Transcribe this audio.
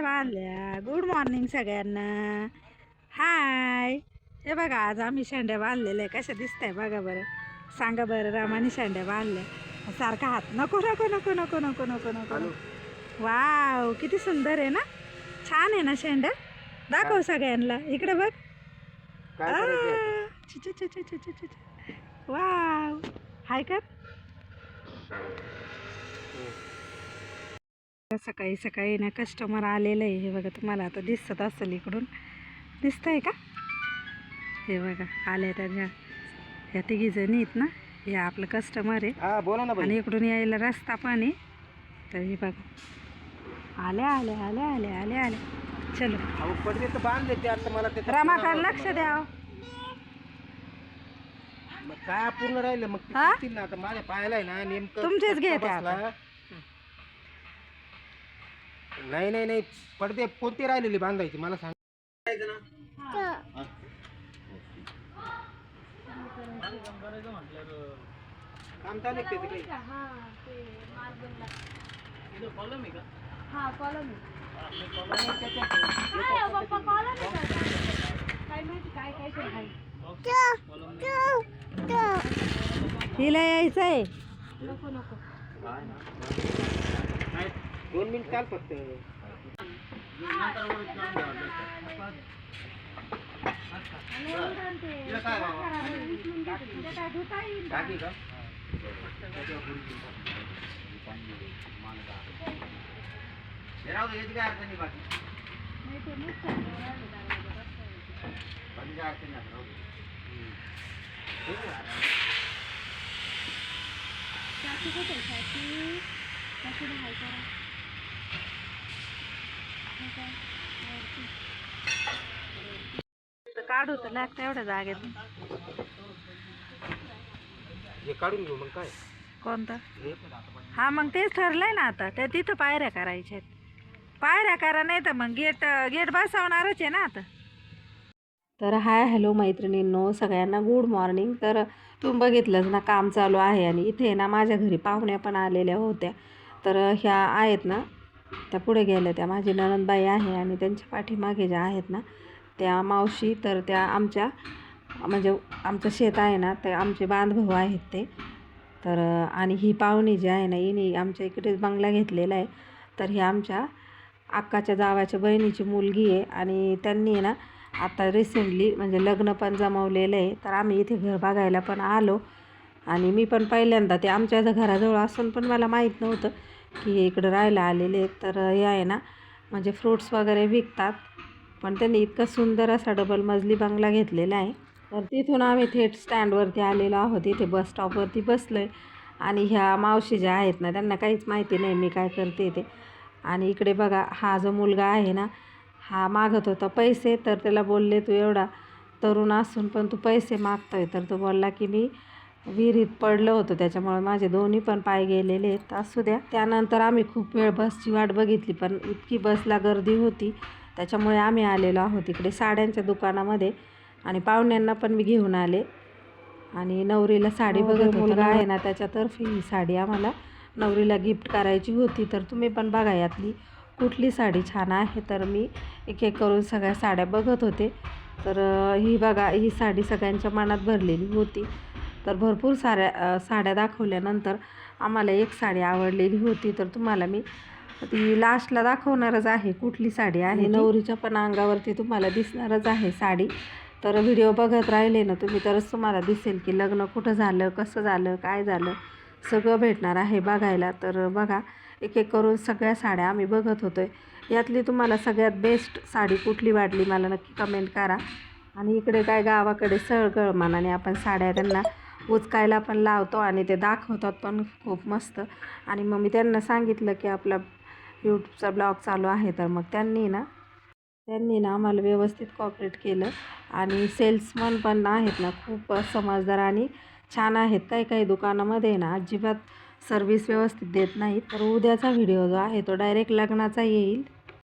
बांधल्या good morning सगळ्यांना. हाय हे बघा आज आम्ही शेंड्या बांधलेल्या आहे कशा दिसत आहे बघा बरं. सांगा बरं रामाने शेंड्या बांधल्या. सारखा हात. नको नको नको नको नको नको नको. वाव किती सुंदर आहे ना? छान आहे ना शेंड्या दाखव सगळ्यांना. इकडे बघ. वाव हाय कर. सकाळी सकाळी ना कस्टमर आलेलं आहे. हे बघा तुम्हाला आता दिसत असेल इकडून. दिसतंय का? हे बघा आल्या त्यांच्या ह्या तिघी जणी आहेत ना? हे आपलं कस्टमर आहे. बोला ना आणि इकडून यायला रस्ता पण आहे. तर हे बघा. आल्या आल्या आल्या आल्या आल्या आल्या. चलो. बांध देते आता मला रमाकांत लक्ष द्या. काय पूर्ण राहिलं? मग ते? किती ना आता माझ्या पायाला आहे ना नेमकं तुमचेच घेते. नाही नाही नाही. पडदे कोणती राहिलेली बांधायची मला सांग. काम चालू आहे का त्याचं काही? हिला यायचं आहे दोन मिनिट चाल फक्त टाकी का राहू याची काय अडचण बाकी. बाकी काय अडचण आता, आहे. काढू तर लागतं एवढ्या जागेत. हे काढून घेऊ मग काय? कोणतं? हे हा मग तेच ठरलंय ना आता. त्या तिथं पायऱ्या करायच्या आहेत. पायऱ्या करा नाही तर मग गेट गेट बसवणारच आहे ना आता. तर हाय हॅलो मैत्रिणींनो सगळ्यांना गुड मॉर्निंग. तर तुम्ही बघितलंच ना काम चालू आहे आणि इथे ना माझ्या घरी पाहुण्या पण आलेल्या होत्या. तर ह्या आहेत ना त्या पुढे गेल्या. त्या माझी नणंदबाई आहे आणि त्यांच्या पाठीमागे ज्या आहेत ना त्या मावशी तर त्या आमच्या म्हणजे आमचं शेत आहे ना ते आमचे बांधभाऊ आहेत ते. तर आणि ही पाहुणी जी आहे ना हिने आमच्या इकडेच बंगला घेतलेला आहे. तर ही आमच्या अक्काच्या जावाच्या बहिणीची मुलगी आहे आणि त्यांनी ना आता रिसेंटली म्हणजे लग्न पण जमवलेलं आहे. तर आम्ही इथे घर बघायला पण आलो. आणि मी पण पहिल्यांदा ते आमच्या घराजवळ असून पण मला माहीत नव्हतं. की हे इकडं राहायला आलेले तर हे आहे ना म्हणजे फ्रूट्स वगैरे विकतात. पण त्यांनी इतका सुंदर असा डबल मजली बंगला घेतलेला आहे. तर तिथून आम्ही थेट स्टँडवरती आलेलो आहोत. इथे बस स्टॉपवरती बसलो आहे आणि ह्या मावशी ज्या आहेत ना त्यांना काहीच माहिती नाही मी काय करते ते. आणि इकडे बघा हा जो मुलगा आहे ना हा मागत होता पैसे तर त्याला बोलले तू एवढा तरुण असून पण तू पैसे मागतोय. तर तो बोलला की मी विहिरीत पडलं होतं त्याच्यामुळे माझे दोन्ही पण पाय गेलेले आहेत. असू द्या. त्यानंतर आम्ही खूप वेळ बसची वाट बघितली पण इतकी बसला गर्दी होती. त्याच्यामुळे आम्ही आलेलो आहोत इकडे साड्यांच्या दुकानामध्ये आणि पाहुण्यांना पण मी घेऊन आले. आणि नवरीला साडी बघत मुलगा. आहे ना त्याच्यातर्फे ही साडी आम्हाला. नवरीला गिफ्ट करायची होती तर तुम्ही पण बघा यातली कुठली साडी छान आहे. तर मी एक एक करून सगळ्या साड्या बघत होते. तर ही बघा ही साडी सगळ्यांच्या मनात भरलेली होती. तर भरपूर साऱ्या साड्या दाखवल्यानंतर आम्हाला एक साडी आवडलेली होती. तर तुम्हाला मी ती लास्टला दाखवणारच आहे कुठली साडी आहे नवरीच्या पण अंगावरती तुम्हाला दिसणारच आहे साडी. तर व्हिडिओ बघत राहिले ना तुम्ही तरच तुम्हाला दिसेल की लग्न कुठं झालं कसं झालं काय झालं. सगळं भेटणार आहे बघायला. तर बघा एक एक करून सगळ्या साड्या आम्ही बघत होतो आहे यातली तुम्हाला सगळ्यात बेस्ट साडी कुठली वाटली मला नक्की कमेंट करा. आणि इकडे काय गावाकडे सळगळमानाने आपण साड्या त्यांना उचकायला पण लावतो आणि ते दाखवतात पण खूप मस्त. आणि मग मी त्यांना सांगितलं की आपला यूट्यूबचा ब्लॉग चालू आहे तर मग त्यांनी ना त्यांनी ना आम्हाला व्यवस्थित कॉपरेट केलं. आणि सेल्समन पण आहेत ना खूप समजदार आणि छान आहेत. काही काही दुकानामध्ये ना अजिबात सर्विस व्यवस्थित देत नाहीत. तर उद्याचा व्हिडिओ जो आहे तो डायरेक्ट लग्नाचा येईल.